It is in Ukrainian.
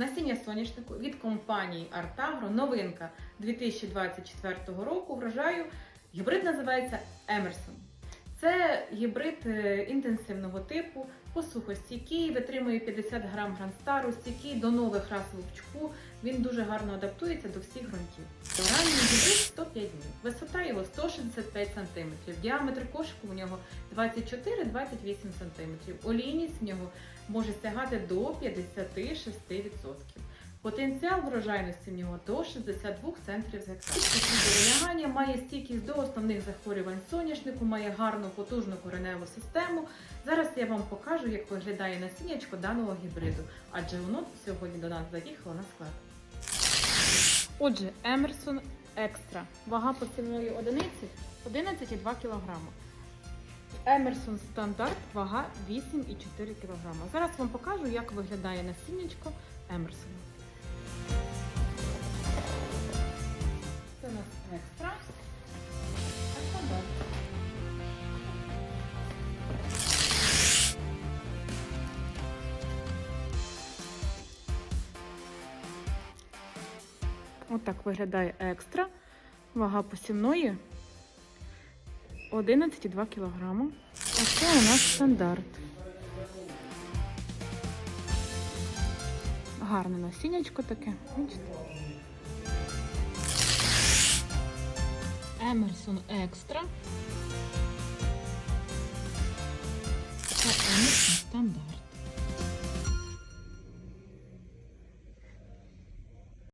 Насіння соняшнику від компанії Артагро. Новинка 2024 року врожаю. Гібрид називається Емерсон. Це гібрид е, інтенсивного типу, посухостійкий, витримує 50 грам гранстару, стійкий до нових рас вовчку. Він дуже гарно адаптується до всіх ґрунтів. Ранній гібрид 105 днів. Висота його 165 см. Діаметр кошику у нього 24-28 см. Олійність в нього може сягати до 56%. Потенціал врожайності в нього до 62 центрів з гектара. Вилягання має стійкість до основних захворювань соняшнику, має гарну потужну кореневу систему. Зараз я вам покажу, як виглядає насіннячко даного гібриду, адже воно сьогодні до нас заїхало на склад. Отже, Емерсон Екстра. Вага посівної одиниці 11,2 кг. Емерсон стандарт, вага 8,4 кг. Зараз вам покажу, як виглядає насіннячко Емерсона. Отак виглядає екстра. Вага посівної 11,2 кг. А це у нас стандарт. Гарне насіннячко таке. Бачите? Емерсон Екстра.